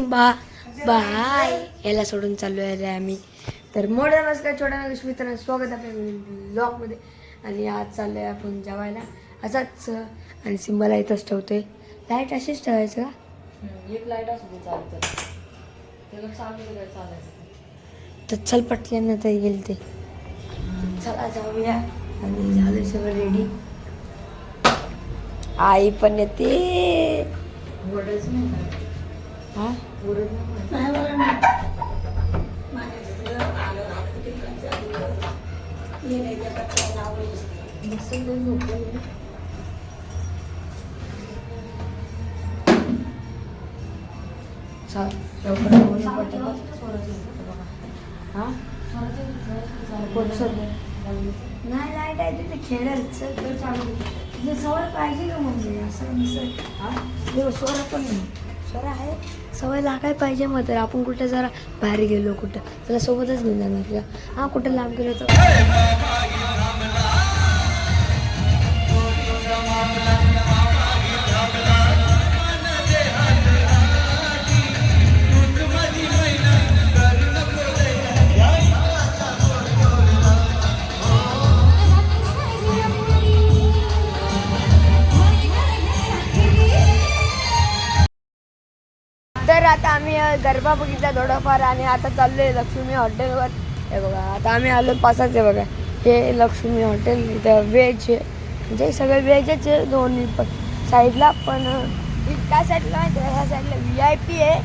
बा बाय याला सोडून चाललो आहे आम्ही. तर मोठ्या नमस्कार छोट्या नमस्कार मित्रांनो स्वागत आहे आपल्या ब्लॉगमध्ये आणि आज चाललो आहे आपण जेवायला. असाच आणि सिंबाला इथंच ठेवतोय. लाइट अशीच ठेवायचं का? एक लाइट असू चालतं चालू तर चल पटकन तर गेल ते. चला जाऊया. आणि झालं सगळं रेडी आई पण येते. नाही नाही सर लाइट आहे तिथे खेळेल चल चालू तिथे सवय पाहिजे का म्हणजे असं नसं हा? हे पण नाही स्वर आहे. सवय लागाय पाहिजे मग तर. आपण कुठं जरा बाहेर गेलो कुठं त्याला सोबतच घेऊन जाणार का? हा कुठं लांब गेलो तर. आता आम्ही गरबा बघितला थोडाफार आणि आता चाललोय लक्ष्मी हॉटेलवर. हे बघा आता आम्ही आलो पासाचे आहे बघा. हे लक्ष्मी हॉटेल इथं व्हेज आहे. म्हणजे सगळे व्हेजच आहे दोन्ही पण. साईडला पण अ, त्या साईडला माहिती ह्या साईडला व्ही आय पी आहे.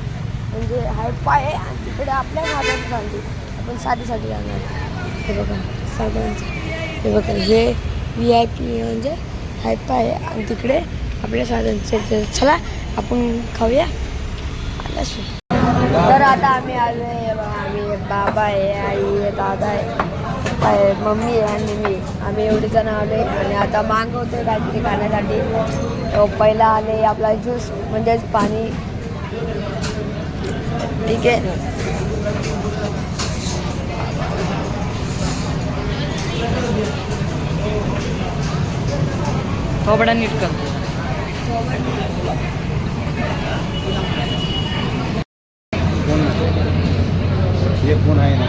म्हणजे हायपा आहे आणि तिकडे आपल्या साधन चालली. आपण साधीसाठी जाणार हे बघा साधारणचं. हे बघा हे व्ही आय पी म्हणजे हायपा आहे. आणि तिकडे आपल्या साधन चला आपण खाऊया. तर आता आम्ही आलो आहे आम्ही बाबा आहे आई आहे दादा आहे आहे मम्मी आहे आणि मी. आम्ही एवढे जण आलो आहे आणि आता मागवतो काहीतरी खाण्यासाठी. तो पहिला आले आपला ज्यूस म्हणजेच पाणी. ठीक आहे. थोबडा नीट कर. हे कोण आहे ना?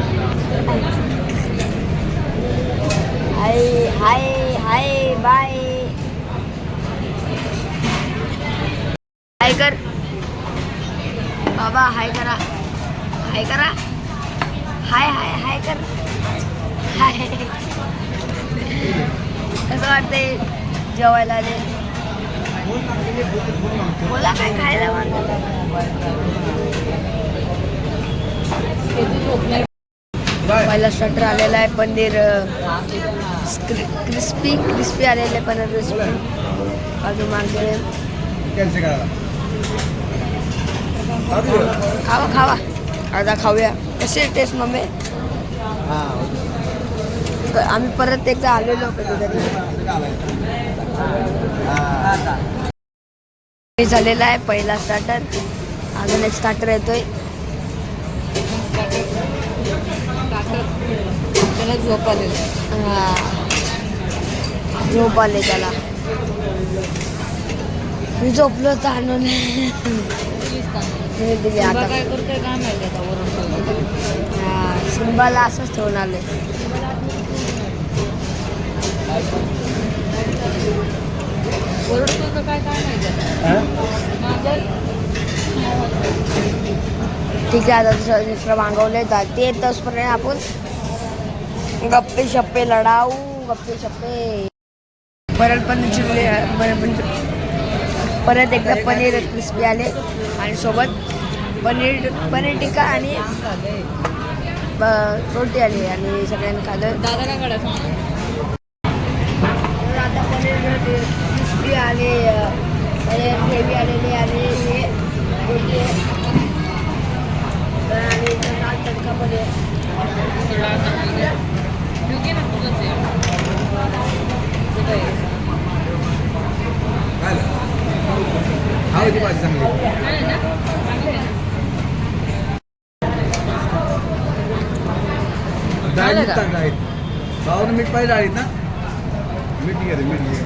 हाय हाय हाय बाय. हाय कर. बाबा हाय करा. हाय करा. हाय हाय हाय कर. हाय. कसं वाटते जेवायला आले बोला काय खायला म्हणतात पहिला स्टार्टर आलेला आहे पनीर क्रिस्पी क्रिस्पी आलेले आहे पनीर क्रिस्पी अजून मागे खावा खावा. आता खाऊया. कशी टेस्ट मम्मी? आम्ही परत एकदा आलेलो कधीतरी झालेला आहे पहिला स्टार्टर अजून एक स्टार्टर येतोय. त्याला झोप आलेलं. हा. झोप आले त्याला. मी झोपलो मी दिली आता. काय करतोय? काय माहिती आता ओरडतोय हा, सिंबाला असंच ठेवून आले. काय काय माहिती ठीक आहे आता दुसरं दुसरं मागवले तर ते तसपर्यंत आपण गप्पे शप्पे लढाऊ गप्पे शप्पे. परत पण चिरले परत पण परत एकदा पनीर क्रिस्पी आले. आणि सोबत पनीर पनीर टिक्का आणि रोटी आली आणि सगळ्यांनी खाल्लं. आता पनीर क्रिस्पी आले पनीर आलेली आणि आहे भावानं मीठ पाहिजे डाळीत ना मीठ घे मीठ घे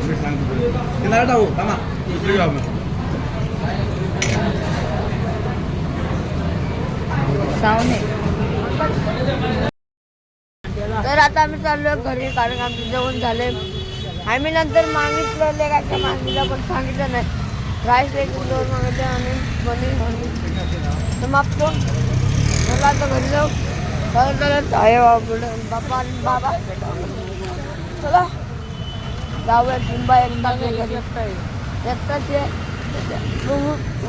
मीठ सांगतो तिला टाकू थांबा दुसरी घेऊ आपण सावने. तर आता आम्ही चाललोय घरी कारण आमचं जेवण झाले आम्ही नंतर मागितलेले काय त्या मागणीला पण सांगितलं नाही. राईस एक दोन मागितले आणि पनीर म्हणून. तर मागतो मला आता घरी जाऊ. चला चला आहे बाबा बाबा आणि बाबा. चला. जाऊया लिंबा एकदा घरी. एकटाच आहे.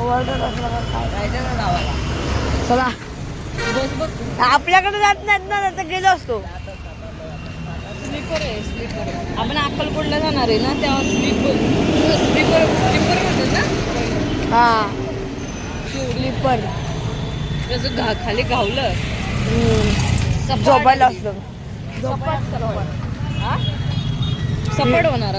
ऑर्डर असला काय राहायचं ना गावाला चला. आपल्याकडे जात नाहीत ना तर गेलो असतो. स्लीपर आहे स्लीपर आहे. आपण अक्कलकोटला जाणार आहे ना तेव्हा स्लीपर स्लीपर स्लीपर म्हणतात ना? हा. स्लीपर. त्याचं घा खाली घावलं. झोपायला आहे. असलं. सपाट हा? होणार